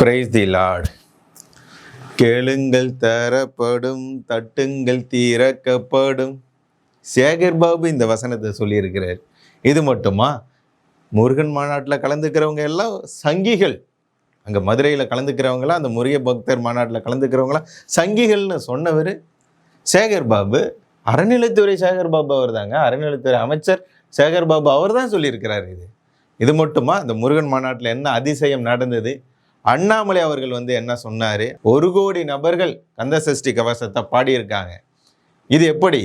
Praise the Lord கேளுங்கள் தரப்படும் தட்டுங்கள் திறக்கப்படும் சேகர் பாபு இந்த வசனத்தை சொல்லியிருக்கிறார். இது மட்டுமா? முருகன் மாநாட்டில் கலந்துக்கிறவங்க எல்லாம் சங்கிகள். அங்கே மதுரையில் கலந்துக்கிறவங்களாம் அந்த முருக பக்தர் மாநாட்டில் கலந்துக்கிறவங்களாம் சங்கிகள்னு சொன்னவர் சேகர் பாபு. அறநிலைத்துறை சேகர் பாபு அவர் தாங்க அறநிலைத்துறை அமைச்சர் சேகர் பாபு அவர் தான் சொல்லியிருக்கிறார் இது. இது மட்டுமா? இந்த முருகன் மாநாட்டில் என்ன அதிசயம் நடந்தது? அண்ணாமலை அவர்கள் வந்து என்ன சொன்னார்? ஒரு கோடி நபர்கள் கந்த சஷ்டி கவசத்தை பாடியிருக்காங்க. இது எப்படி?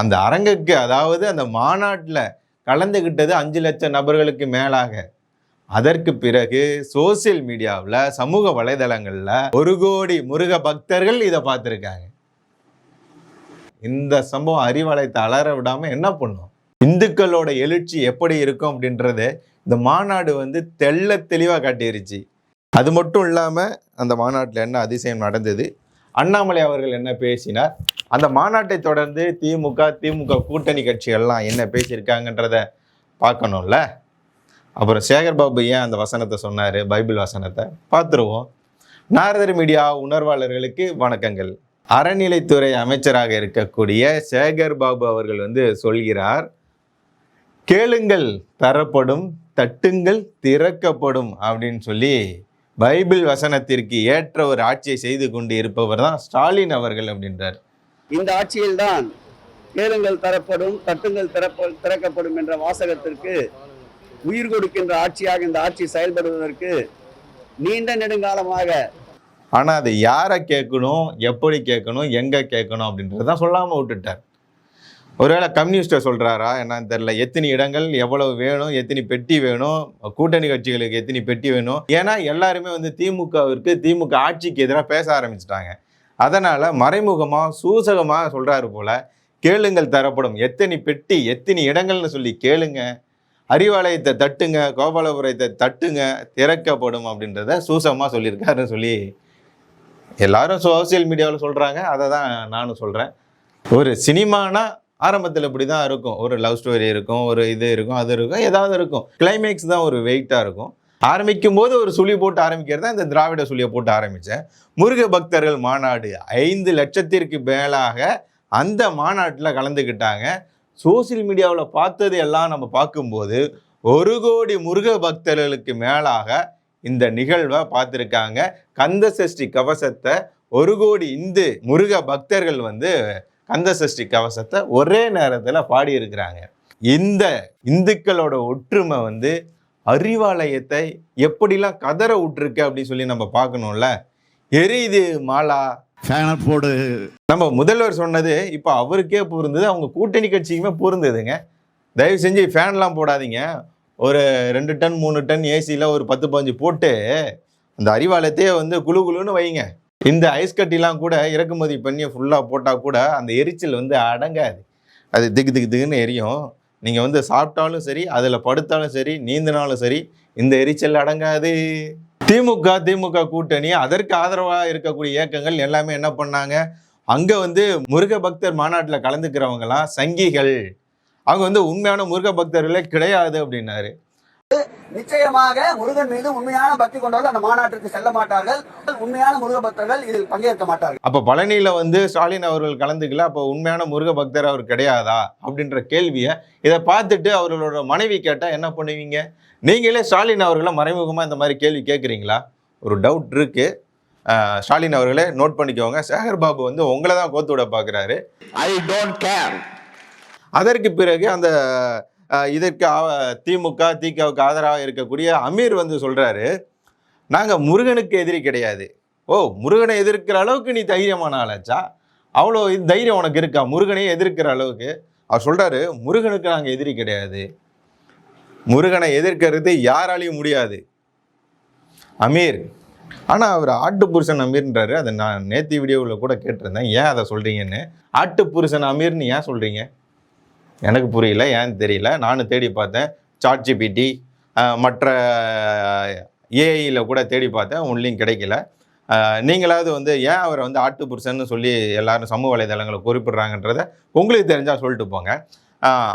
அந்த அரங்குக்கு அதாவது அந்த மாநாட்டில் கலந்துக்கிட்டது அஞ்சு லட்சம் நபர்களுக்கு மேலாக. அதற்கு பிறகு சோசியல் மீடியாவில் சமூக வலைதளங்களில் ஒரு கோடி முருக பக்தர்கள் இதை பார்த்துருக்காங்க. இந்த சம்பவம் அறிவாலயத்தை அலற விடாமல் என்ன பண்ணும்? இந்துக்களோட எழுச்சி எப்படி இருக்கும் அப்படின்றத இந்த மாநாடு வந்து தெள்ள தெளிவாக காட்டிருச்சு அது மட்டும் இல்லாமல் அந்த மாநாட்டில் என்ன அதிசயம் நடந்தது? அண்ணாமலை அவர்கள் என்ன பேசினார்? அந்த மாநாட்டை தொடர்ந்து திமுக திமுக கூட்டணி கட்சிகள்லாம் என்ன பேசியிருக்காங்கன்றத பார்க்கணும்ல? அப்புறம் சேகர் பாபு ஏன் அந்த வசனத்தை சொன்னார்? பைபிள் வசனத்தை பார்த்துருவோம். நாரதர் மீடியா உணர்வாளர்களுக்கு வணக்கங்கள். அறநிலைத்துறை அமைச்சராக இருக்கக்கூடிய சேகர் பாபு அவர்கள் வந்து சொல்கிறார் கேளுங்கள் தரப்படும் தட்டுங்கள் திறக்கப்படும் அப்படின்னு சொல்லி பைபிள் வசனத்திற்கு ஏற்ற ஒரு ஆட்சியை செய்து கொண்டு இருப்பவர் தான் ஸ்டாலின் அவர்கள் அப்படின்றார். இந்த ஆட்சியில்தான் கேளுங்கள் தரப்படும் தட்டுங்கள் திறப்ப திறக்கப்படும் என்ற வாசகத்திற்கு உயிர் கொடுக்கின்ற ஆட்சியாக இந்த ஆட்சி செயல்படுவதற்கு நீண்ட நெடுங்காலமாக ஆனால் அதை யாரை கேட்கணும் எப்படி கேட்கணும் எங்கே கேட்கணும் அப்படின்றத சொல்லாமல் விட்டுட்டார். ஒருவேளை கம்யூனிஸ்ட்டை சொல்கிறாரா என்னன்னு தெரில எத்தனை இடங்கள் எவ்வளவு வேணும் எத்தனை பெட்டி வேணும் கூட்டணி கட்சிகளுக்கு எத்தனை பெட்டி வேணும்? ஏன்னா எல்லாருமே வந்து திமுகவிற்கு திமுக ஆட்சிக்கு எதிராக பேச ஆரம்பிச்சிட்டாங்க. அதனால் மறைமுகமாக சூசகமாக சொல்கிறாரு போல் கேளுங்கள் தரப்படும். எத்தனை பெட்டி எத்தனை இடங்கள்னு சொல்லி கேளுங்க. அறிவாலயத்தை தட்டுங்க கோபாலபுரத்தை தட்டுங்க திறக்கப்படும் அப்படின்றத சூசகமாக சொல்லியிருக்காருன்னு சொல்லி எல்லாரும் சோசியல் மீடியாவில் சொல்கிறாங்க அதை தான் நானும் சொல்கிறேன் ஒரு சினிமானா ஆரம்பத்தில் இப்படி தான் இருக்கும். ஒரு லவ் ஸ்டோரி இருக்கும் ஒரு இது இருக்கும் அது இருக்கும் ஏதாவது இருக்கும். கிளைமேக்ஸ் தான் ஒரு வெயிட்டாக இருக்கும். ஆரம்பிக்கும் போது ஒரு சுழி போட்டு ஆரம்பிக்கிறது தான் இந்த திராவிட சுழியை போட்டு ஆரம்பித்தேன் முருக பக்தர்கள் மாநாடு ஐந்து லட்சத்திற்கு மேலாக அந்த மாநாட்டில் கலந்துக்கிட்டாங்க சோசியல் மீடியாவில் பார்த்தது எல்லாம் நம்ம பார்க்கும்போது ஒரு கோடி முருக பக்தர்களுக்கு மேலாக இந்த நிகழ்வை பார்த்துருக்காங்க. கந்த சஷ்டி கவசத்தை ஒரு கோடி இந்து முருக பக்தர்கள் வந்து கந்த சஷ்டி கவசத்தை ஒரே நேரத்தில் பாடியிருக்கிறாங்க. இந்த இந்துக்களோட ஒற்றுமை வந்து அறிவாலயத்தை எப்படிலாம் கதற விட்டுருக்கு அப்படின்னு சொல்லி நம்ம பார்க்கணும்ல? எரியுது மாலா. ஃபேனை போடு. நம்ம முதல்வர் சொன்னது இப்போ அவருக்கே பொருந்தது அவங்க கூட்டணி கட்சிக்குமே பொருந்ததுங்க. தயவு செஞ்சு ஃபேன்லாம் போடாதீங்க. ஒரு ரெண்டு டன் மூணு டன் ஏசியில் ஒரு பத்து பதினஞ்சு போட்டு அந்த அறிவாலயத்தையே வந்து குளு குளுன்னு வைங்க. இந்த ஐஸ் கட்டிலாம் கூட இறக்குமதி பண்ணி ஃபுல்லாக போட்டால் கூட அந்த எரிச்சல் வந்து அடங்காது. அது திக்கு திக்கு திக்குன்னு எரியும். நீங்கள் வந்து சாப்பிட்டாலும் சரி அதில் படுத்தாலும் சரி நீந்தினாலும் சரி இந்த எரிச்சல் அடங்காது. திமுக திமுக கூட்டணி அதற்கு ஆதரவாக இருக்கக்கூடிய இயக்கங்கள் எல்லாமே என்ன பண்ணாங்க? அங்கே வந்து முருக பக்தர் மாநாட்டில் கலந்துக்கிறவங்களாம் சங்கிகள். அவங்க வந்து உண்மையான முருக பக்தர்களே கிடையாது அப்படின்னாரு. நிச்சயமாக முருகன் மீது உண்மையான பக்தி கொண்டவர்கள் அந்த மாநாட்டிற்கு செல்ல மாட்டார்கள். உண்மையான முருக பக்தர்கள் இதில் பங்கேற்க மாட்டார்கள். அப்போ பழனியில் வந்து ஸ்டாலின் அவர்கள் கலந்துக்கல அப்போ உண்மையான முருக பக்தர் அவர் கிடையாதா? அப்படின்ற கேள்வியை இதை பார்த்துட்டு அவர்களோட மனைவி கேட்டால் என்ன பண்ணுவீங்க? நீங்களே ஸ்டாலின் அவர்களை மறைமுகமாக இந்த மாதிரி கேள்வி கேட்குறீங்களா ஒரு டவுட் இருக்கு. ஸ்டாலின் அவர்களே நோட் பண்ணிக்கோங்க. சேகர் பாபு வந்து உங்களை தான் கோத்து விட பார்க்குறாரு ஐ டோன்ட் கேர் அதற்கு பிறகு அந்த இதற்கு திமுக திகவுக்கு ஆதரவாக இருக்கக்கூடிய அமீர் வந்து சொல்கிறாரு நாங்கள் முருகனுக்கு எதிரி கிடையாது. ஓ முருகனை எதிர்க்கிற அளவுக்கு நீ தைரியமான ஆளாச்சா? அவ்வளோ இது தைரியம் உனக்கு இருக்கா? முருகனையும் எதிர்க்கிற அளவுக்கு. அவர் சொல்கிறாரு முருகனுக்கு நாங்கள் எதிரி கிடையாது. முருகனை எதிர்க்கிறது யாராலையும் முடியாது. அமீர் ஆனால் அவர் ஆட்டு புருஷன் அமீர்ன்றாரு. அதை நான் நேத்தி வீடியோவில் கூட கேட்டிருந்தேன். ஏன் அதை சொல்கிறீங்கன்னு ஆட்டு புருஷன் அமீர்னு ஏன் சொல்கிறீங்க எனக்கு புரியல ஏன்னு தெரியல. நானும் தேடி பார்த்தேன். சாட் ஜிபிடி மற்ற ஏஐயில் கூட தேடி பார்த்தேன். ஒன்லையும் கிடைக்கல. நீங்களாவது வந்து ஏன் அவரை வந்து ஆட்டு புருஷன்னு சொல்லி எல்லாரும் சமூக வலைதளங்களை குறிப்பிடுறாங்கன்றத உங்களுக்கு தெரிஞ்சால் சொல்லிட்டு போங்க.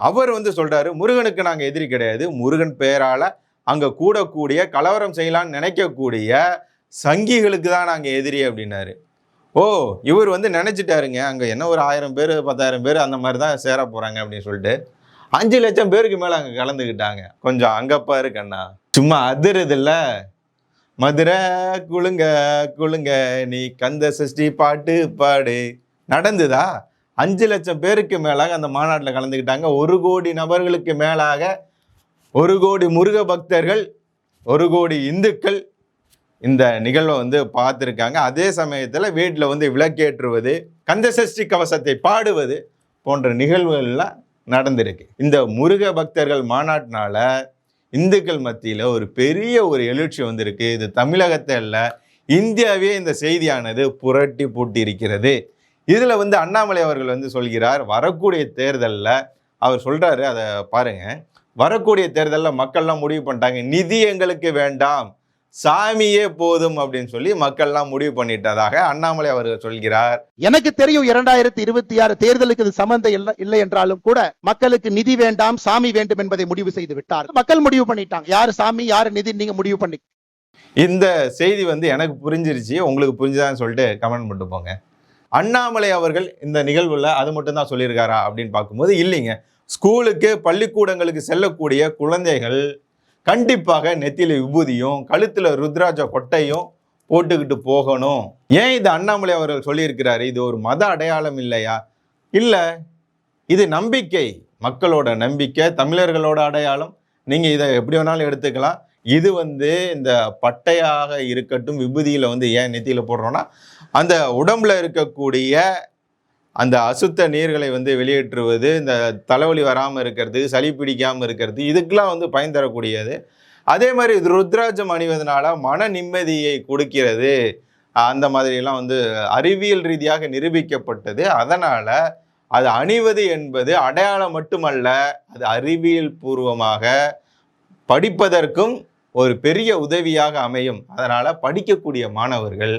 அவர் வந்து சொல்கிறாரு முருகனுக்கு நாங்கள் எதிரி கிடையாது. முருகன் பெயரால் அங்கே கூடக்கூடிய கலவரம் செய்யலாம்னு நினைக்கக்கூடிய சங்கிகளுக்கு தான் நாங்கள் எதிரி அப்படின்னாரு. ஓ இவர் வந்து நினச்சிட்டாருங்க. அங்கே என்ன ஒரு ஆயிரம் பேர் பத்தாயிரம் பேர் அந்த மாதிரி தான் சேர போகிறாங்க அப்படின்னு சொல்லிட்டு. அஞ்சு லட்சம் பேருக்கு மேலே அங்கே கலந்துக்கிட்டாங்க கொஞ்சம் அங்கப்பா இருக்கண்ணா சும்மா அதிருதில்ல. மதுரை குழுங்க குழுங்க நீ கந்த சஷ்டி பாட்டு பாடு. நடந்துதா? அஞ்சு லட்சம் பேருக்கு மேலாக அந்த மாநாட்டில் கலந்துக்கிட்டாங்க ஒரு கோடி நபர்களுக்கு மேலாக ஒரு கோடி முருக பக்தர்கள் ஒரு கோடி இந்துக்கள் இந்த நிகழ்வை வந்து பார்த்துருக்காங்க. அதே சமயத்தில் வீட்டில் வந்து விளக்கேற்றுவது கந்தசஷ்டி கவசத்தை பாடுவது போன்ற நிகழ்வுகள்லாம் நடந்திருக்கு. இந்த முருக பக்தர்கள் மாநாட்டினால இந்துக்கள் மத்தியில் ஒரு பெரிய ஒரு எழுச்சி வந்திருக்கு. இது தமிழகத்தை அல்ல இந்தியாவே இந்த செய்தியானது புரட்டி பூட்டி இருக்கிறது இதில் வந்து அண்ணாமலை அவர்கள் வந்து சொல்கிறார் வரக்கூடிய தேர்தலில் அவர் சொல்கிறாரு அதை பாருங்கள் வரக்கூடிய தேர்தலில் மக்கள்லாம் முடிவு பண்ணிட்டாங்க. நிதி எங்களுக்கு வேண்டாம். சாமியே போதும் அப்படின்னு சொல்லி மக்கள்லாம் முடிவு பண்ணிட்டதாக அண்ணாமலை அவர்கள் சொல்கிறார். எனக்கு தெரியும் இரண்டாயிரத்தி இருபத்தி ஆறு தேர்தலுக்கு இது சம்பந்தம் இல்ல- என்றாலும் கூட மக்களுக்கு நிதி வேண்டாம் சாமி வேண்டும் என்பதை முடிவு செய்து விட்டார். மக்கள் முடிவு பண்ணிட்டாங்க. யாரு சாமி யாரு நிதி நீங்க முடிவு பண்ணி? இந்த செய்தி வந்து எனக்கு புரிஞ்சிருச்சு. உங்களுக்கு புரிஞ்சுதான்னு சொல்லிட்டு கமெண்ட் பண்ணிட்டு போங்க. அண்ணாமலை அவர்கள் இந்த நிகழ்வுல அது மட்டும் தான் சொல்லியிருக்காரா அப்படின்னு பார்க்கும்போது இல்லைங்க. ஸ்கூலுக்கு பள்ளிக்கூடங்களுக்கு செல்லக்கூடிய குழந்தைகள் கண்டிப்பாக நெத்தியில விபூதியும் கழுத்துல ருத்ராஜ கொட்டையும் போட்டுக்கிட்டு போகணும். ஏன் இது அண்ணாமலை அவர்கள் சொல்லியிருக்கிறாரு? இது ஒரு மத அடையாளம் இல்லையா? இல்லை இது நம்பிக்கை. மக்களோட நம்பிக்கை தமிழர்களோட அடையாளம். நீங்க இதை எப்படி வேணாலும் எடுத்துக்கலாம். இது வந்து இந்த பட்டையாக இருக்கட்டும் விபூதியில வந்து ஏன் நெத்தியில போடுறோம்னா அந்த உடம்புல இருக்கக்கூடிய அந்த அசுத்த நீர்களை வந்து வெளியேற்றுவது இந்த தலைவலி வராமல் இருக்கிறது சளி பிடிக்காமல் இருக்கிறது இதுக்கெலாம் வந்து பயன் தரக்கூடியது. அதே மாதிரி இது ருத்ராஜம் அணிவதனால மன நிம்மதியை கொடுக்கிறது. அந்த மாதிரியெல்லாம் வந்து அறிவியல் ரீதியாக நிரூபிக்கப்பட்டது. அதனால் அது அணிவது என்பது அடையாளம் மட்டுமல்ல அது அறிவியல் பூர்வமாக படிப்பதற்கும் ஒரு பெரிய உதவியாக அமையும். அதனால் படிக்கக்கூடிய மாணவர்கள்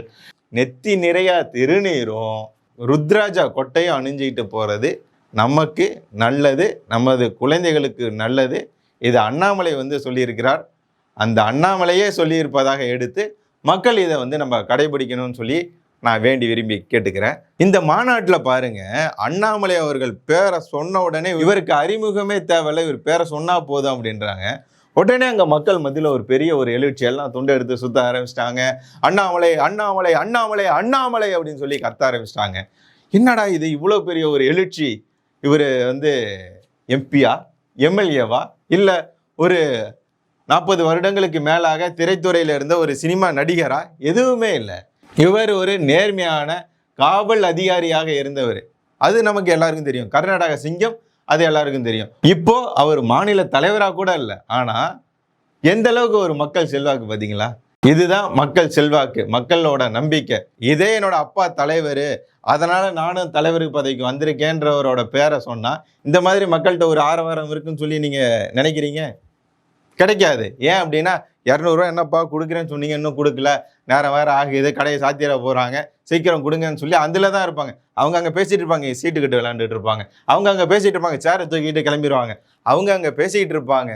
நெத்தி நிறையா திருநீரும் ருத்ராஜா கொட்டையும் அணிஞ்சிக்கிட்டு போகிறது நமக்கு நல்லது நமது குழந்தைகளுக்கு நல்லது. இது அண்ணாமலை வந்து சொல்லியிருக்கிறார். அந்த அண்ணாமலையே சொல்லியிருப்பதாக எடுத்து மக்கள் இதை வந்து நம்ம கடைபிடிக்கணும்னு சொல்லி நான் வேண்டி விரும்பி கேட்டுக்கிறேன். இந்த மாநாட்டில் பாருங்க அண்ணாமலை அவர்கள் பேரை சொன்ன உடனே இவருக்கு அறிமுகமே தேவையில்லை இவர் பேரை சொன்னால் போதும் அப்படின்றாங்க. உடனே அங்கே மக்கள் மத்தியில் ஒரு பெரிய ஒரு எழுச்சி. எல்லாம் துண்டை எடுத்து சுத்த ஆரம்பிச்சிட்டாங்க. அண்ணாமலை அண்ணாமலை அண்ணாமலை அண்ணாமலை அப்படின்னு சொல்லி கத்த ஆரம்பிச்சிட்டாங்க. என்னடா இது இவ்வளோ பெரிய ஒரு எழுச்சி? இவர் வந்து எம்பியா எம்எல்ஏவா இல்லை ஒரு நாற்பது வருடங்களுக்கு மேலாக திரைத்துறையில் இருந்த ஒரு சினிமா நடிகரா? எதுவுமே இல்லை. இவர் ஒரு நேர்மையான காவல் அதிகாரியாக இருந்தவர். அது நமக்கு எல்லாருக்கும் தெரியும். கர்நாடக சிங்கம் அது எல்லாருக்கும் தெரியும். இப்போ அவர் மாநில தலைவராக கூட இல்லை. ஆனால் எந்த அளவுக்கு ஒரு மக்கள் செல்வாக்கு பார்த்தீங்களா இதுதான் மக்கள் செல்வாக்கு மக்களோட நம்பிக்கை. இதே என்னோட அப்பா தலைவர் அதனால நானும் தலைவருக்கு பதவிக்கு வந்திருக்கேன்றவரோட பேரை சொன்னால் இந்த மாதிரி மக்கள்கிட்ட ஒரு ஆரவாரம் இருக்குன்னு சொல்லி நீங்கள் நினைக்கிறீங்க? கிடைக்காது. ஏன் அப்படின்னா இரநூறுவா என்னப்பா கொடுக்குறேன்னு சொன்னீங்க இன்னும் கொடுக்கல. நேரம் வேறு ஆகுது கடையை சாத்திர போகிறாங்க சீக்கிரம் கொடுங்கன்னு சொல்லி அதில் தான் இருப்பாங்க. அவங்க அங்கே பேசிகிட்டு இருப்பாங்க சீட்டு கிட்ட விளாண்டுட்டு இருப்பாங்க. அவங்க அங்கே பேசிகிட்டு இருப்பாங்க சேரை தூக்கிட்டு கிளம்பிடுவாங்க அவங்க அங்கே பேசிக்கிட்டு இருப்பாங்க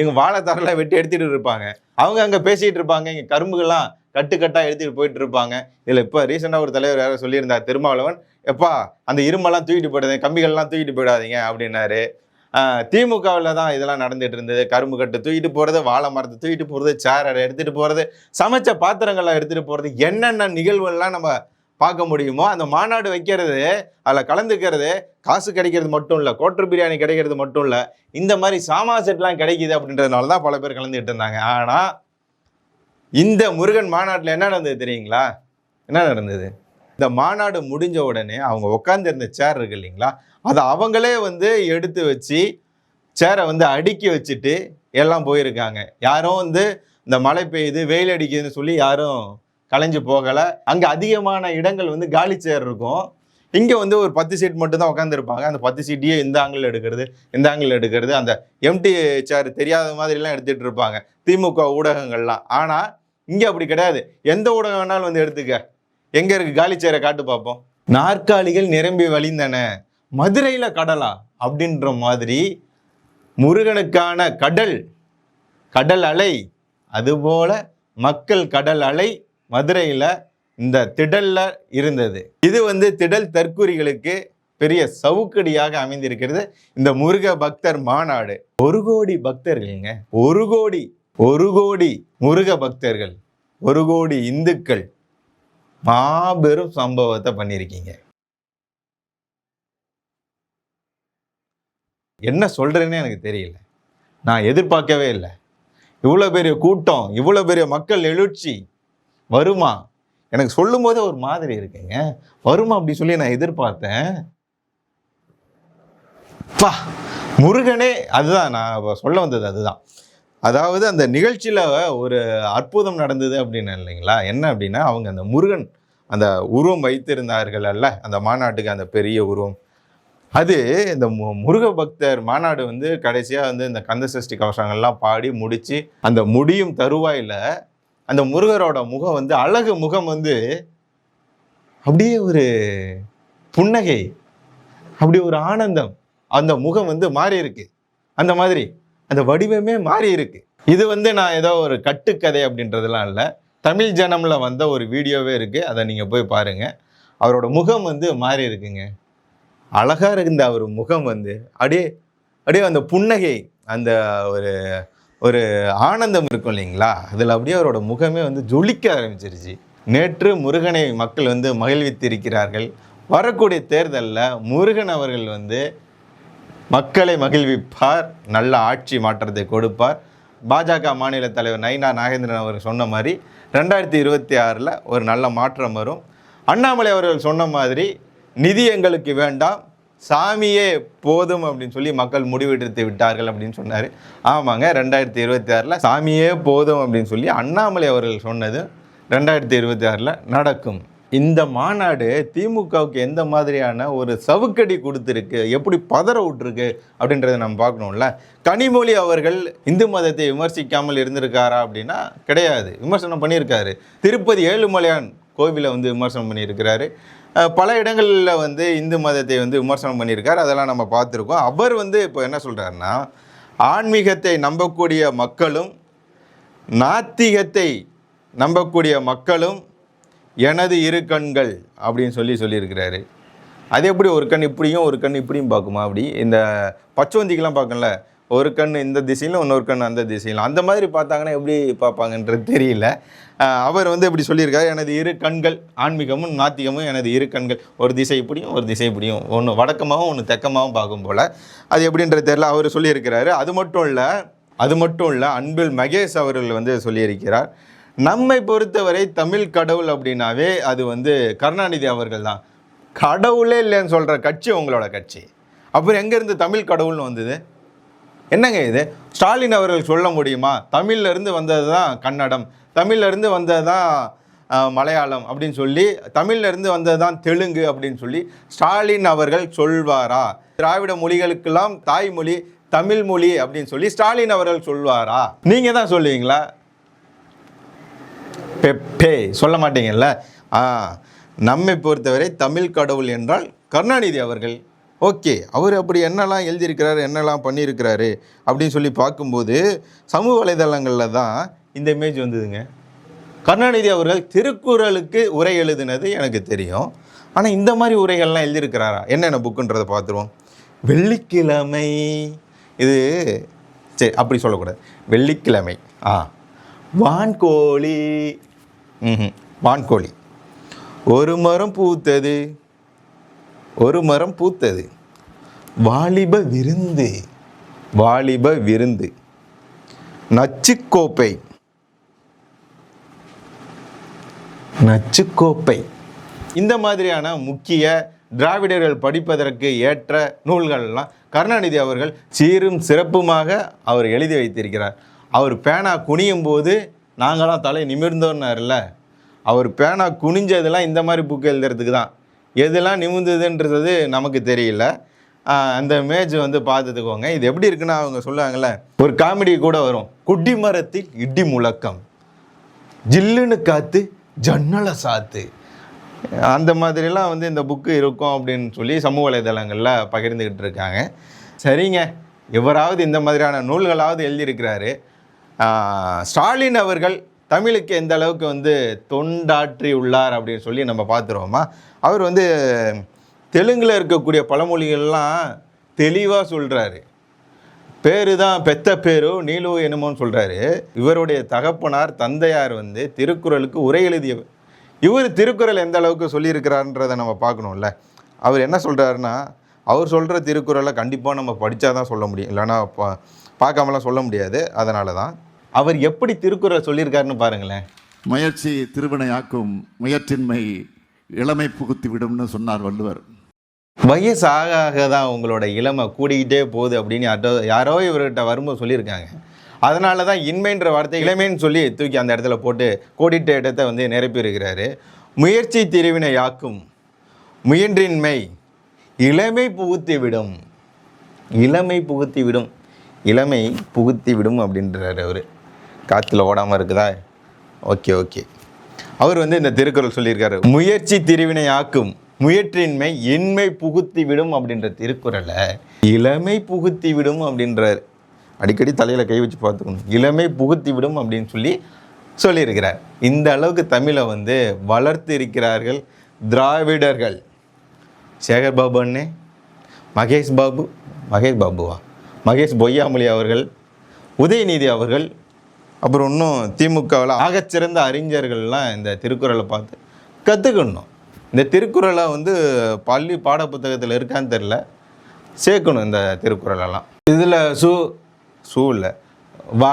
எங்கள் வாழைத்தாரெல்லாம் வெட்டி எடுத்துகிட்டு இருப்பாங்க. அவங்க அங்கே பேசிகிட்டு இருப்பாங்க இங்கே கரும்புகள்லாம் கட்டுக்கட்டாக எடுத்துகிட்டு போயிட்டு இருப்பாங்க. இதில் இப்போ ரீசெண்டாக ஒரு தலைவர் யாரோ சொல்லியிருந்தார் திருமாவளவன் எப்பா அந்த இரும்பெல்லாம் தூக்கிட்டு போயிடாதீங்க கம்பிகள்லாம் தூக்கிட்டு போயிடாதீங்க அப்படின்னாரு. திமுகவில் தான் இதெல்லாம் நடந்துட்டு இருந்தது. கரும்பு கட்டு தூக்கிட்டு போகிறது வாழை மரத்தை தூக்கிட்டு போகிறது சேரரை எடுத்துகிட்டு போகிறது சமைச்ச பாத்திரங்கள்லாம் எடுத்துகிட்டு போகிறது என்னென்ன நிகழ்வுகள்லாம் நம்ம பார்க்க முடியுமோ அந்த மாநாடு வைக்கிறது அதில் கலந்துக்கிறது காசு கிடைக்கிறது மட்டும் இல்லை கோட்டர் பிரியாணி கிடைக்கிறது மட்டும் இல்லை இந்த மாதிரி சாமா செட்லாம் கிடைக்குது அப்படின்றதுனால தான் பல பேர் கலந்துக்கிட்டு இருந்தாங்க. ஆனால் இந்த முருகன் மாநாட்டில் என்ன நடந்தது தெரியுங்களா? என்ன நடந்தது? இந்த மாநாடு முடிஞ்ச உடனே அவங்க உட்காந்துருந்த சேர் இருக்கு இல்லைங்களா? அதை அவங்களே வந்து எடுத்து வச்சு சேரை வந்து அடுக்கி வச்சுட்டு எல்லாம் போயிருக்காங்க. யாரும் வந்து இந்த மழை பெய்யுது வெயில் அடிக்குதுன்னு சொல்லி யாரும் கலைஞ்சு போகலை. அங்கே அதிகமான இடங்கள் வந்து காலி சேர் இருக்கும். இங்கே வந்து ஒரு பத்து சீட் மட்டும்தான் உட்காந்துருப்பாங்க அந்த பத்து சீட்டையே இந்த ஆங்கிள் எடுக்கிறது இந்த ஆங்கிள் எடுக்கிறது அந்த எம்டி சேர் தெரியாத மாதிரிலாம் எடுத்துகிட்டு இருப்பாங்க. திமுக ஊடகங்கள்லாம். ஆனால் இங்கே அப்படி கிடையாது. எந்த ஊடகம் வேணாலும் வந்து எடுத்துக்க. எங்கே இருக்கு? காலி சேரை காட்டு பார்ப்போம் நாற்காலிகள் நிரம்பி வழிந்தன. மதுரையில் கடலா? அப்படின்ற மாதிரி முருகனுக்கான கடல் கடல் அலை அதுபோல மக்கள் கடல் அலை மதுரையில் இந்த திடலில் இருந்தது. இது வந்து திடல் தற்கூரிகளுக்கு பெரிய சவுக்கடியாக அமைந்திருக்கிறது. இந்த முருக பக்தர் மாநாடு. ஒரு கோடி பக்தர்கள்ங்க. ஒரு கோடி ஒரு கோடி முருக பக்தர்கள். ஒரு கோடி இந்துக்கள். மாபெரும் சம்பவத்தை பண்ணியிருக்கீங்க என்ன சொல்கிறேன்னு எனக்கு தெரியல. நான் எதிர்பார்க்கவே இல்லை. இவ்வளோ பெரிய கூட்டம் இவ்வளோ பெரிய மக்கள் எழுச்சி வருமா? எனக்கு சொல்லும் போதே ஒரு மாதிரி இருக்குங்க. வருமா அப்படி சொல்லி நான் எதிர்பார்த்தேன். பா முருகனே அதுதான் நான் சொல்ல வந்தது அதுதான். அதாவது அந்த நிகழ்ச்சியில் ஒரு அற்புதம் நடந்தது அப்படின்னு இல்லைங்களா? என்ன அப்படின்னா அவங்க அந்த முருகன் அந்த உருவம் வைத்திருந்தார்கள் அல்ல அந்த மாநாட்டுக்கு அந்த பெரிய உருவம். அது இந்த மு- முருக பக்தர் மாநாடு வந்து கடைசியாக வந்து இந்த கந்த சஷ்டி கவசங்கள்லாம் பாடி முடித்து அந்த முடியும் தருவாயில் அந்த முருகரோட முகம் வந்து அழகு முகம் வந்து அப்படியே ஒரு புன்னகை அப்படி ஒரு ஆனந்தம் அந்த முகம் வந்து மாறி இருக்கு அந்த மாதிரி அந்த வடிவமே மாறி இருக்கு. இது வந்து நான் ஏதோ ஒரு கட்டுக்கதை அப்படின்றதுலாம் இல்லை. தமிழ் ஜனமில் வந்த ஒரு வீடியோவே இருக்குது அதை நீங்கள் போய் பாருங்க. அவரோட முகம் வந்து மாறி இருக்குங்க. அழகாக இருந்த அவர் முகம் வந்து அப்படியே அப்படியே அந்த புன்னகை அந்த ஒரு ஒரு ஆனந்தம் இருக்கும் இல்லைங்களா? அதில் அப்படியே அவரோட முகமே வந்து ஜொலிக்க ஆரம்பிச்சிருச்சு. நேற்று முருகனை மக்கள் வந்து மகிழ்வித்திருக்கிறார்கள். வரக்கூடிய தேர்தலில் முருகன் அவர்கள் வந்து மக்களை மகிழ்விப்பார் நல்ல ஆட்சி மாற்றத்தை கொடுப்பார். பாஜக மாநில தலைவர் நயினா நாகேந்திரன் அவர் சொன்ன மாதிரி ரெண்டாயிரத்தி இருபத்தி ஆறில் ஒரு நல்ல மாற்றம் வரும். அண்ணாமலை அவர்கள் சொன்ன மாதிரி நிதி எங்களுக்கு வேண்டாம் சாமியே போதும் அப்படின்னு சொல்லி மக்கள் முடிவெடுத்து விட்டார்கள் அப்படின்னு சொன்னார். ஆமாங்க ரெண்டாயிரத்தி இருபத்தி ஆறில் சாமியே போதும் அப்படின்னு சொல்லி அண்ணாமலை அவர்கள் சொன்னது ரெண்டாயிரத்தி இருபத்தி ஆறில் நடக்கும். இந்த மாநாடு திமுகவுக்கு எந்த மாதிரியான ஒரு சவுக்கடி கொடுத்துருக்கு? எப்படி பதற விட்டுருக்கு? அப்படின்றத நம்ம பார்க்கணும்ல. கனிமொழி அவர்கள் இந்து மதத்தை விமர்சிக்காமல் இருந்திருக்காரா அப்படின்னா கிடையாது. விமர்சனம் பண்ணியிருக்காரு. திருப்பதி ஏழுமலையான் கோவிலை வந்து விமர்சனம் பண்ணியிருக்கிறாரு. பல இடங்களில் வந்து இந்து மதத்தை வந்து விமர்சனம் பண்ணியிருக்காரு. அதெல்லாம் நம்ம பார்த்துருக்கோம். அவர் வந்து இப்போ என்ன சொல்கிறாருன்னா ஆன்மீகத்தை நம்பக்கூடிய மக்களும் நாத்திகத்தை நம்பக்கூடிய மக்களும் எனது இரு கண்கள் அப்படின்னு சொல்லி சொல்லியிருக்கிறாரு. அது எப்படி ஒரு கண் இப்படியும் ஒரு கண் இப்படியும் பார்க்குமா? அப்படி இந்த பச்சோந்திக்கெலாம் பார்க்கல ஒரு கண் இந்த திசையிலும் இன்னொரு கண் அந்த திசையிலும். அந்த மாதிரி பார்த்தாங்கன்னா எப்படி பார்ப்பாங்கன்றது தெரியல. அவர் வந்து இப்படி சொல்லியிருக்காரு. எனது இரு கண்கள் ஆன்மீகமும் நாத்திகமும் எனது இரு கண்கள். ஒரு திசை இப்படியும் ஒரு திசை இப்படியும். ஒன்று வடக்கமாகவும் ஒன்று தெக்கமாகவும் பார்க்கும் போல். அது எப்படின்றது தெரியல. அவர் சொல்லியிருக்கிறாரு. அது மட்டும் இல்லை அது மட்டும் இல்லை அன்பில் மகேஷ் அவர்கள் வந்து சொல்லியிருக்கிறார். நம்மை பொறுத்தவரை தமிழ் கடவுள் அப்படின்னாவே அது வந்து கருணாநிதி அவர்கள் தான். கடவுளே இல்லைன்னு சொல்கிற கட்சி உங்களோட கட்சி. அப்புறம் எங்கேருந்து தமிழ் கடவுள்னு வந்தது? என்னங்க இது? ஸ்டாலின் அவர்கள் சொல்ல முடியுமா? தமிழ்லேருந்து வந்தது தான் கன்னடம். தமிழ்ல இருந்து வந்தது தான் மலையாளம் அப்படின்னு சொல்லி தமிழ்லேருந்து வந்தது தான் தெலுங்கு அப்படின்னு சொல்லி ஸ்டாலின் அவர்கள் சொல்வாரா? திராவிட மொழிகளுக்கெல்லாம் தாய்மொழி தமிழ் மொழி அப்படின்னு சொல்லி ஸ்டாலின் அவர்கள் சொல்வாரா? நீங்கள் தான் சொல்லுவீங்களா? பெப்பே சொல்ல மாட்டீங்கல்ல? ஆ நம்மை பொறுத்தவரை தமிழ் கடவுள் என்றால் கருணாநிதி அவர்கள். ஓகே அவர் அப்படி என்னெல்லாம் எழுதியிருக்கிறாரு என்னெல்லாம் பண்ணியிருக்கிறாரு அப்படின்னு சொல்லி பார்க்கும்போது சமூக வலைதளங்களில் தான் இந்த இமேஜ் வந்ததுங்க. கருணாநிதி அவர்கள் திருக்குறளுக்கு உரை எழுதினது எனக்கு தெரியும். ஆனால் இந்த மாதிரி உரைகள்லாம் எழுதியிருக்கிறாரா? என்னென்ன புக்குன்றதை பார்த்துருவோம். வெள்ளிக்கிழமை. இது சரி அப்படி சொல்லக்கூடாது. வெள்ளிக்கிழமை. ஆ வான்கோழி. வான்கோழி. ஒரு மரம் பூத்தது. ஒரு மரம் பூத்தது. வாலிப விருந்து. வாலிப விருந்து. நச்சுக்கோப்பை. நச்சுக்கோப்பை. இந்த மாதிரியான முக்கிய திராவிடர்கள் படிப்பதற்கு ஏற்ற நூல்கள்லாம் கருணாநிதி அவர்கள் சீரும் சிறப்புமாக அவர் எழுதி வைத்திருக்கிறார். அவர் பேனா குனியும் போது நாங்களாம் தலை நிமிர்ந்தோன்னாருல்ல? அவர் பேனா குனிஞ்சதெல்லாம் இந்த மாதிரி புக் எழுதுறதுக்கு தான். எதெல்லாம் நிமிர்ந்ததுன்றது நமக்கு தெரியல. அந்த மேஜ் வந்து பார்த்துக்கோங்க இது எப்படி இருக்குன்னா அவங்க சொல்லுவாங்கல்ல ஒரு காமெடி கூட வரும். குட்டி மரத்தில் இடி முழக்கம். ஜில்லுன்னு காத்து ஜன்னலை சாத்து. அந்த மாதிரிலாம் வந்து இந்த புக்கு இருக்கும் அப்படின்னு சொல்லி சமூக வலைதளங்களில் பகிர்ந்துக்கிட்டு இருக்காங்க. சரிங்க. எவராவது இந்த மாதிரியான நூல்களாவது எழுதியிருக்கிறாரு. ஸ்டாலின் அவர்கள் தமிழுக்கு எந்த அளவுக்கு வந்து தொண்டாற்றி உள்ளார் அப்படின்னு சொல்லி நம்ம பார்த்துருவோமா? அவர் வந்து தெலுங்கில் இருக்கக்கூடிய பழமொழிகள்லாம் தெளிவாக சொல்கிறாரு பேரு தான் பெத்த பேரு நீலு என்னமோன்னு சொல்கிறாரு இவருடைய தகப்பனார் தந்தையார் வந்து திருக்குறளுக்கு உரை எழுதியவர். இவர் திருக்குறள் எந்த அளவுக்கு சொல்லியிருக்கிறாருன்றதை நம்ம பார்க்கணும்ல. அவர் என்ன சொல்கிறாருன்னா அவர் சொல்கிற திருக்குறளை கண்டிப்பாக நம்ம படித்தா தான் சொல்ல முடியும். இல்லைன்னா பா பார்க்காமலாம் சொல்ல முடியாது. அதனால தான் அவர் எப்படி திருக்குறள் சொல்லியிருக்காருன்னு பாருங்களேன். முயற்சி திருவினையாக்கும் முயற்சின்மை இளமை புகுத்தி விடும்னு சொன்னார் வள்ளுவர். வயசு ஆக ஆக தான் உங்களோட இளமை கூடிக்கிட்டே போகுது அப்படின்னு யாரோ யாரோ இவர்கிட்ட வரும்போது சொல்லியிருக்காங்க. அதனால தான் இன்மைன்ற வார்த்தை இளமைன்னு சொல்லி தூக்கி அந்த இடத்துல போட்டு கோடிட்ட இடத்தை வந்து நிரப்பி இருக்கிறாரு. முயற்சி திருவினை யாக்கும் முயன்றின்மை இளமை புகுத்தி விடும் இளமை புகுத்தி விடும் இளமை புகுத்தி விடும் அப்படின்றாரு அவர். காற்றுல ஓடாமல் இருக்குதா? Okay okay. அவர் வந்து இந்த திருக்குறள் சொல்லியிருக்காரு. முயற்சி திருவினை ஆக்கும் முயற்றின்மை இன்மை புகுத்தி விடும் அப்படின்ற திருக்குறளை இளமை புகுத்தி விடும் அப்படின்றார். அடிக்கடி தலையில் கை வச்சு பார்த்துக்கணும். இளமை புகுத்தி விடும் அப்படின்னு சொல்லி சொல்லியிருக்கிறார். இந்த அளவுக்கு தமிழை வந்து வளர்த்து இருக்கிறார்கள் திராவிடர்கள். சேகர் பாபு அண்ணே மகேஷ் பாபு மகேஷ் பாபுவா? மகேஷ் பொய்யாமொழி அவர்கள் உதயநிதி அவர்கள் அப்புறம் இன்னும் திமுகவில் ஆகச்சிறந்த அறிஞர்கள்லாம் இந்த திருக்குறளை பார்த்து கற்றுக்கணும் இந்த திருக்குறளை வந்து பள்ளி பாடப்புத்தகத்தில் இருக்கான்னு தெரில சேர்க்கணும் இந்த திருக்குறளெல்லாம். இதில் சு சூ இல்லை. வா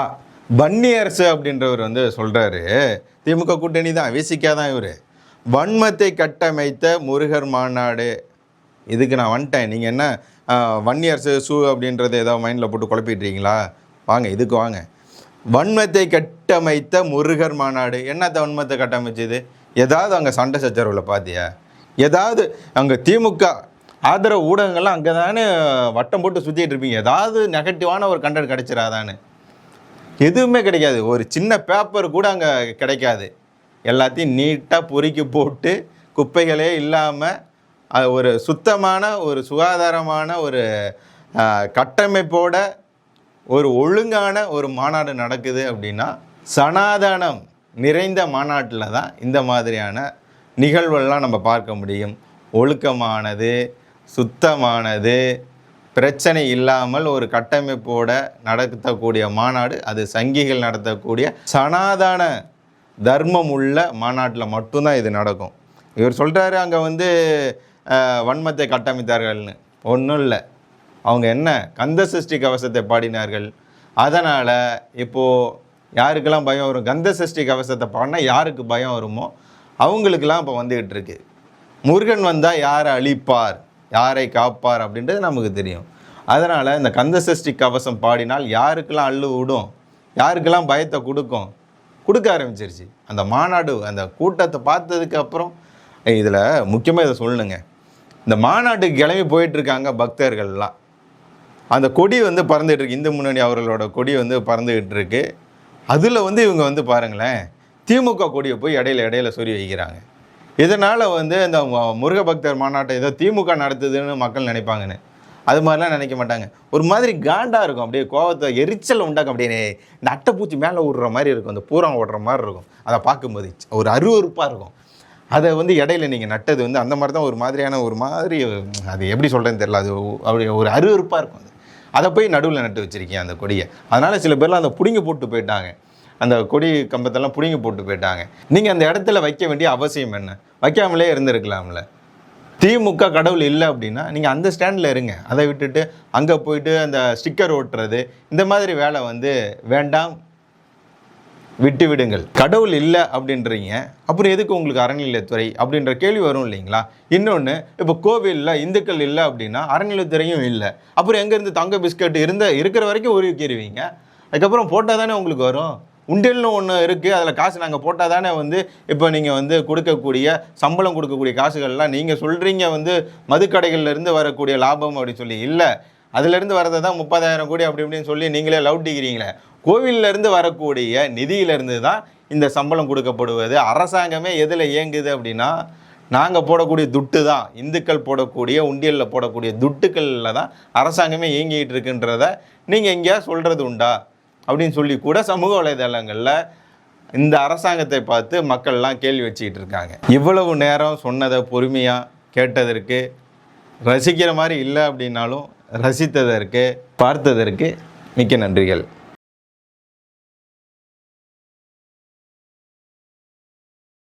வன்னியரசு அப்படின்றவர் வந்து சொல்கிறாரு திமுக கூட்டணி தான் விசிக்கா தான் இவர். வன்மத்தை கட்டமைத்த முருகர் மாநாடு. இதுக்கு நான் வந்துட்டேன். நீங்கள் என்ன வன்னியரசு சூ அப்படின்றத ஏதோ மைண்டில் போட்டு குழப்பிட்டுறீங்களா வாங்க இதுக்கு வாங்க. வன்மத்தை கட்டமைத்த முருகர் மாநாடு. என்னத்த வன்மத்தை கட்டமைச்சது? ஏதாவது அங்கே சண்டை சச்சரவில் பார்த்தியா ஏதாவது அங்கே திமுக ஆதரவு ஊடகங்கள்லாம் அங்கே தானே வட்டம் போட்டு சுற்றிட்டு இருப்பீங்க. ஏதாவது நெகட்டிவான ஒரு கண்டென்ட் கிடைச்சிடாதான்னு எதுவுமே கிடைக்காது. ஒரு சின்ன பேப்பர் கூட அங்கே கிடைக்காது. எல்லாத்தையும் நீட்டாக பொறுக்கி போட்டு குப்பைகளே இல்லாமல் ஒரு சுத்தமான ஒரு சுகாதாரமான ஒரு கட்டமைப்போட ஒரு ஒழுங்கான ஒரு மாநாடு நடக்குது அப்படின்னா சனாதனம் நிறைந்த மாநாட்டில் தான் இந்த மாதிரியான நிகழ்வுகள்லாம் நம்ம பார்க்க முடியும். ஒழுக்கமானது சுத்தமானது பிரச்சனை இல்லாமல் ஒரு கட்டமைப்போட நடத்தக்கூடிய மாநாடு அது சங்கிகள் நடத்தக்கூடிய சனாதன தர்மம் உள்ள மாநாட்டில் மட்டும்தான் இது நடக்கும். இவர் சொல்கிறாரு அங்கே வந்து வன்மத்தை கட்டமைத்தார்கள்னு. ஒன்றும் இல்லை. அவங்க என்ன கந்த சஷ்டி கவசத்தை பாடினார்கள்? அதனால் இப்போது யாருக்கெல்லாம் பயம் வரும்? கந்த சஷ்டி கவசத்தை பாடினா யாருக்கு பயம் வருமோ? அவங்களுக்கெல்லாம் இப்போ வந்துக்கிட்டு இருக்கு. முருகன் வந்தால் யாரை அழிப்பார்? யாரை காப்பார்? அப்படின்றது நமக்கு தெரியும். அதனால் இந்த கந்த சஷ்டி கவசம் பாடினால் யாருக்கெல்லாம் அள்ளு விடும் யாருக்கெல்லாம் பயத்தை கொடுக்கும்? கொடுக்க ஆரம்பிச்சிருச்சு. அந்த மாநாடு அந்த கூட்டத்தை பார்த்ததுக்கு அப்புறம் இதில் முக்கியமாக இதை சொல்லணுங்க. இந்த மாநாட்டுக்கு கிளம்பி போயிட்டுருக்காங்க பக்தர்கள்லாம். அந்த கொடி வந்து பறந்துகிட்டு இருக்கு. இந்து முன்னணி அவர்களோட கொடி வந்து பறந்துகிட்டு இருக்கு. அதில் வந்து இவங்க வந்து பாருங்களேன் திமுக கொடியை போய் இடையில இடையில சொல்லி வைக்கிறாங்க. இதனால் வந்து இந்த முருக பக்தர் மாநாட்டை ஏதோ திமுக நடத்துதுன்னு மக்கள் நினைப்பாங்கன்னு. அது மாதிரிலாம் நினைக்க மாட்டாங்க. ஒரு மாதிரி காண்டாக இருக்கும். அப்படியே கோவத்தை எரிச்சல் உண்டாக்கும். அப்படியே இந்த அட்டைப்பூச்சி மேலே விடுற மாதிரி இருக்கும். அந்த பூரம் ஓடுற மாதிரி இருக்கும். அதை பார்க்கும்போது ஒரு அருவருப்பாக இருக்கும். அதை வந்து இடையில நீங்கள் நட்டது வந்து அந்த மாதிரி தான் ஒரு மாதிரியான ஒரு மாதிரி அது எப்படி சொல்கிறேன்னு தெரியல. அது அப்படி ஒரு அருவருப்பாக இருக்கும் அது. அதை போய் நடுவில் நட்டு வச்சுருக்கீங்க அந்த கொடியை. அதனால் சில பேர்லாம் அதை பிடுங்கி போட்டு போயிட்டாங்க. அந்த கொடி கம்பத்தெல்லாம் பிடுங்கி போட்டு போயிட்டாங்க. நீங்கள் அந்த இடத்துல வைக்க வேண்டிய அவசியம் என்ன? வைக்காமலே இருந்திருக்கலாம்ல. திமுக கடவுள் இல்லை அப்படின்னா நீங்கள் அந்த ஸ்டாண்டில் இருங்க. அதை விட்டுட்டு அங்கே போயிட்டு அந்த ஸ்டிக்கர் ஒட்டுறது இந்த மாதிரி வேலை வந்து வேண்டாம். விட்டு விடுங்கள் கடவுள் இல்லை அப்படின்றீங்க. அப்புறம் எதுக்கு உங்களுக்கு அறநிலையத்துறை அப்படின்ற கேள்வி வரும் இல்லைங்களா? இன்னொன்று இப்போ கோவிலில் இந்துக்கள் இல்லை அப்படின்னா அறநிலையத்துறையும் இல்லை. அப்புறம் எங்கேருந்து தங்க பிஸ்கட் இருந்த இருக்கிற வரைக்கும் உருவிக்கிடுவீங்க அதுக்கப்புறம் போட்டால் தானே உங்களுக்கு வரும்? உண்டியல்னு ஒன்று இருக்குது அதில் காசு நாங்கள் போட்டால் தானே வந்து இப்போ நீங்கள் வந்து கொடுக்கக்கூடிய சம்பளம் கொடுக்கக்கூடிய காசுகள்லாம் நீங்கள் சொல்கிறீங்க வந்து மதுக்கடைகள்லேருந்து வரக்கூடிய லாபம் அப்படின்னு சொல்லி இல்லை. அதுலேருந்து வரதை தான் முப்பதாயிரம் கோடி அப்படி இப்படின்னு சொல்லி நீங்களே லவ் டிக்கிறீங்களே. கோவிலிருந்து வரக்கூடிய நிதியிலிருந்து தான் இந்த சம்பளம் கொடுக்கப்படுவது. அரசாங்கமே எதில் இயங்குது அப்படின்னா நாங்கள் போடக்கூடிய துட்டு தான் இந்துக்கள் போடக்கூடிய உண்டியலில் போடக்கூடிய துட்டுக்களில் தான் அரசாங்கமே இயங்கிட்டு இருக்குன்றத நீங்கள் எங்கேயா சொல்கிறது உண்டா? அப்படின்னு சொல்லி கூட சமூக வலைதளங்களில் இந்த அரசாங்கத்தை பார்த்து மக்கள்லாம் கேள்வி வச்சுக்கிட்டு இருக்காங்க. இவ்வளவு நேரம் சொன்னதை பொறுமையாக கேட்டதற்கு ரசிக்கிற மாதிரி இல்லை அப்படின்னாலும் ரசித்ததற்கு பார்த்ததற்கு மிக்க நன்றிகள்.